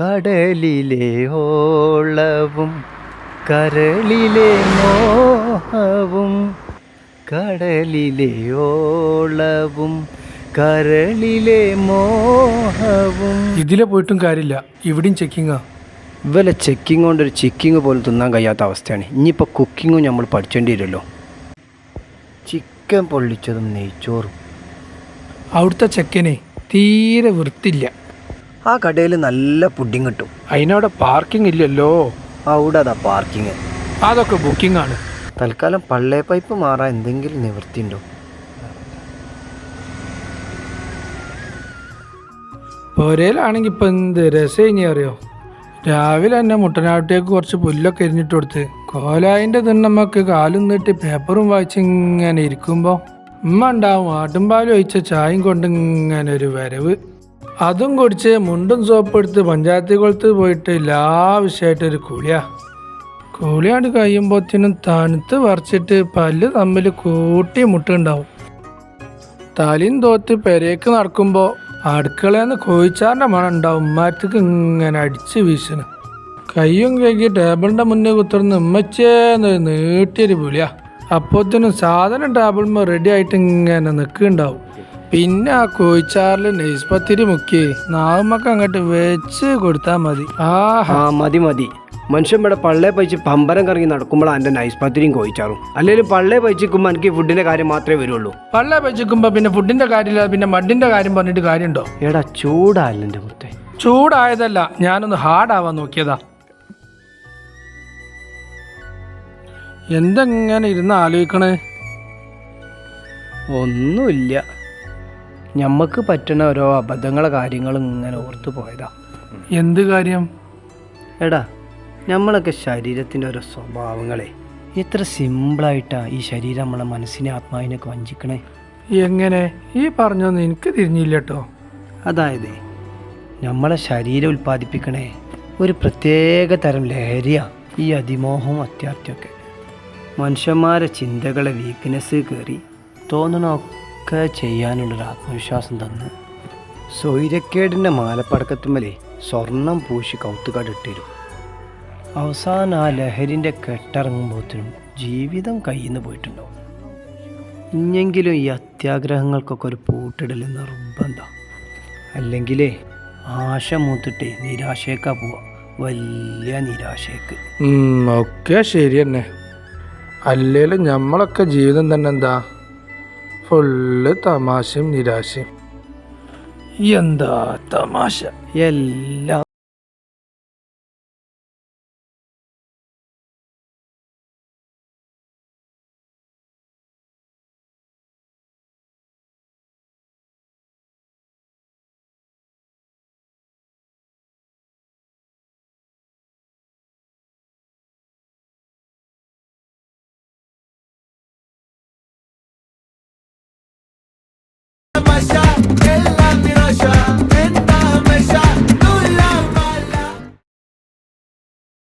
കടലിലെ ഓളവും കരളിലെ മോഹവും കടലിലെ ഓളവും കരളിലെ മോഹവും. ഇതിലെ പോയിട്ടും കാര്യമില്ല. ഇവിടെയും ചെക്കിങ്ങാ ഇവലെ ചെക്കിങ് കൊണ്ട് ഒരു ചിക്കിങ് പോലും തിന്നാൻ കഴിയാത്ത അവസ്ഥയാണ്. ഇനിയിപ്പോൾ കുക്കിങ്ങും നമ്മൾ പഠിച്ചേണ്ടി വരുമല്ലോ. ചിക്കൻ പൊള്ളിച്ചതും നെയ്ച്ചോറും. അവിടുത്തെ ചെക്കനെ തീരെ വൃത്തില്ല ആ കടയിൽ നല്ല പുഡിങ് കിട്ടും. അതിനവിടെ പാർക്കിംഗ് ഇല്ലല്ലോ. അവിടെ അതാ പാർക്കിങ് അതൊക്കെ ബുക്കിംഗ് ആണ്. തൽക്കാലം പള്ളേ പൈപ്പ് മാറാൻ എന്തെങ്കിലും നിവൃത്തിയുണ്ടോ പൊരയിലാണെങ്കിൽ ഇപ്പം എന്ത് രസം അറിയോ? രാവിലെ തന്നെ മുട്ടനാട്ടിലേക്ക് കുറച്ച് പുല്ലൊക്കെ എരിഞ്ഞിട്ട് കൊടുത്ത് കോലായിന്റെ തിണ്ണമ്മക്ക് കാലും നീട്ടി പേപ്പറും വായിച്ച് ഇങ്ങനെ ഇരിക്കുമ്പോൾ ഉമ്മ ഉണ്ടാവും ആട്ടുംപാലും ഒഴിച്ച ചായയും കൊണ്ട് ഇങ്ങനെ ഒരു വരവ്. അതും കുടിച്ച് മുണ്ടും സോപ്പ് എടുത്ത് പഞ്ചായത്ത് കുളത്ത് പോയിട്ട് ലാവശ്യമായിട്ടൊരു കുളിയാ. കുളിയാണ്ട് കഴിയുമ്പോഴത്തേനും തണുത്ത് വറച്ചിട്ട് പല്ല് തമ്മിൽ കൂട്ടി മുട്ടുണ്ടാവും. തലയും തോത്ത് പെരേക്ക് നടക്കുമ്പോൾ അടുക്കളയെന്ന് കോഴിച്ചാറിന്റെ മണം ഉണ്ടാവും. ഉമ്മാറ്റക്ക് ഇങ്ങനെ അടിച്ച് വീശണ്. കയ്യും കഴുകി ടേബിളിന്റെ മുന്നേ കുത്തിർന്ന് ഉമ്മച്ചേന്ന് നീട്ടിയൊരു വിളിയാ അപ്പോഴത്തേനും സാധനം ടേബിളിന് റെഡി ആയിട്ട് ഇങ്ങനെ നിൽക്കുന്നുണ്ടാവും പിന്നെ ആ കോഴിച്ചാറിൽ നെയ്സ്പത്തിരി മുക്കി നാവുമ്മക്ക് അങ്ങോട്ട് വെച്ച് കൊടുത്താൽ മതി. ആ മതി മതി. മനുഷ്യൻ ഇവിടെ പള്ളേ പഴിച്ച് പമ്പരം കറങ്ങി നടക്കുമ്പോഴാണ് എന്റെ നൈസ് പത്തിരിയും കോയിച്ചാറും അല്ലെങ്കിൽ പള്ളേ പൈച്ചിക്കുമ്പോൾ എനിക്ക് ഫുഡിന്റെ കാര്യം മാത്രമേ വരുള്ളൂ. പള്ളേ വെച്ചിരിക്കുമ്പോൾ പിന്നെ ഫുഡിന്റെ കാര്യമില്ല പിന്നെ മഡിന്റെ കാര്യം പറഞ്ഞിട്ട് കാര്യമുണ്ടോ? എടാ ചൂടല്ല എന്റെ മുത്തേ. ചൂടായതല്ല ഞാനൊന്ന് ഹാർഡാവാൻ നോക്കിയതാ. എന്തെങ്ങനെ ഇരുന്ന് ആലോചിക്കണേ? ഒന്നുമില്ല. ഞമ്മക്ക് പറ്റുന്ന ഓരോ അബദ്ധങ്ങളെ കാര്യങ്ങൾ ഇങ്ങനെ ഓർത്തു പോയതാ. എന്ത് കാര്യം? എടാ നമ്മളൊക്കെ ശരീരത്തിന്റെ ഓരോ സ്വഭാവങ്ങളെ എത്ര സിമ്പിളായിട്ടാണ് ഈ ശരീരം നമ്മളെ മനസ്സിനെ ആത്മാവിനൊക്കെ വഞ്ചിക്കണേ. എങ്ങനെ? ഈ പറഞ്ഞൊന്നും എനിക്ക് തിരിഞ്ഞില്ല കേട്ടോ അതായത് നമ്മളെ ശരീരം ഉൽപ്പാദിപ്പിക്കണേ ഒരു പ്രത്യേക തരം ലഹരിയ ഈ അതിമോഹവും അത്യാർത്ഥ്യമൊക്കെ. മനുഷ്യന്മാരെ ചിന്തകളെ വീക്ക്നെസ് കയറി തോന്നണമൊക്കെ ചെയ്യാനുള്ളൊരു ആത്മവിശ്വാസം തന്ന് സ്വൈരക്കേടിന്റെ മാലപ്പടക്കത്തുമ്മലെ സ്വർണം പൂശി കൗത്തുകാടിട്ടിരും അവസാനം ആ ലഹരിന്റെ കെട്ടിറങ്ങുമ്പോഴത്തേനും ജീവിതം കയ്യിൽ നിന്ന് പോയിട്ടുണ്ടാവും. ഇനിയെങ്കിലും ഈ അത്യാഗ്രഹങ്ങൾക്കൊക്കെ ഒരു പൂട്ടിടൽ നിർബന്ധം. അല്ലെങ്കിലേ ആശ മൂത്തിട്ട് നിരാശയേക്കാ പോവാ. വലിയ നിരാശയ്ക്ക്. ഒക്കെ ശരി തന്നെ അല്ലേലും നമ്മളൊക്കെ ജീവിതം തന്നെ എന്താ? ഫുള്ള് തമാശയും നിരാശയും. എന്താ തമാശ? എല്ലാം